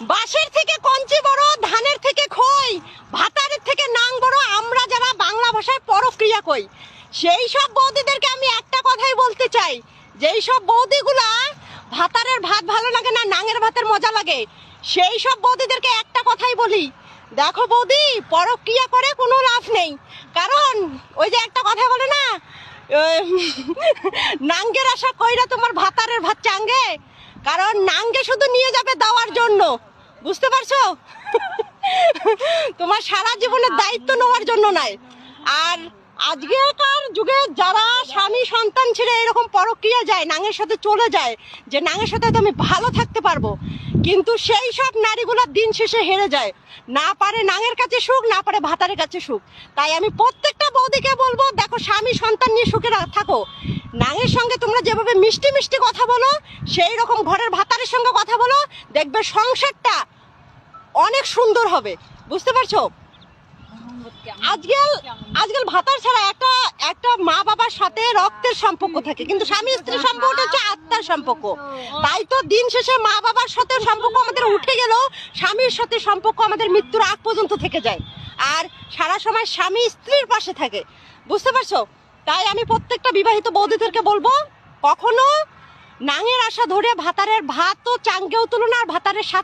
বাঁশের থেকে কঞ্চি বড়, ধানের থেকে খই, ভাতারের থেকে নাং বড়, আমরা যারা বাংলা ভাষায় পরক্রিয়া কই সেই সব বৌদিদেরকে আমি একটা কথাই বলতে চাই, যেই সব বৌদিগুলা ভাতারের ভাত ভালো লাগে না, নাঙের ভাতের মজা লাগে, সেই সব বৌদিদেরকে একটা কথাই বলি। দেখো বৌদি, পরক্রিয়া করে কোনো লাভ নেই, কারণ ওই যে একটা কথা বলে না নাঙ্গের আশা কইরা তোমার ভাতারের ভাত চাঙ্গে কারণ নাঙ্গে শুধু নিয়ে যাবে দেওয়ার জন্য। বুঝতে পারছ? তোমার সারা জীবনের দায়িত্ব নেওয়ার জন্য নয়। আর আজকেকার যুগে যারা স্বামী সন্তান ছেড়ে এরকম পরক্রিয়া যায় নাঙের সাথে চলে যায়, যে নাঙের সাথে তো আমি ভালো থাকতে পারব, কিন্তু সেই সব নারীগুলোর দিন শেষে হেরে যায়। না পারে নাঙের কাছে সুখ, না পারে ভাতারের কাছে সুখ। তাই আমি প্রত্যেকটা বৌদিকে বলব, দেখো, স্বামী সন্তান নিয়ে সুখে থাকো। নাঙের সঙ্গে তোমরা যেভাবে মিষ্টি মিষ্টি কথা বলো, সেই রকম ঘরের ভাতারের সঙ্গে কথা বলো, দেখবে সংসারটা অনেক সুন্দর হবে। বুঝতে পারছ? আজকাল আজকাল ভাতার ছাড়া একটা একটা মা বাবার সাথে রক্তের সম্পর্ক থাকে, কিন্তু স্বামী স্ত্রীর সম্পর্কটা হচ্ছে আত্মার সম্পর্ক। তাই তো দিন শেষে মা বাবার সাথে সম্পর্ক আমাদের উঠে গেলেও স্বামীর সাথে সম্পর্ক আমাদের মৃত্যুর আগ পর্যন্ত থেকে যায়। আর সারা সময় স্বামী স্ত্রীর পাশে থাকে। বুঝতে পারছ? তাই আমি প্রত্যেকটা বিবাহিত বৌদিদেরকে বলব, কখনো নাঙের আশা ধরে ভাতারের ভাত তো চাঙ্গেও তুলো না আর ভাতারের স্বাদ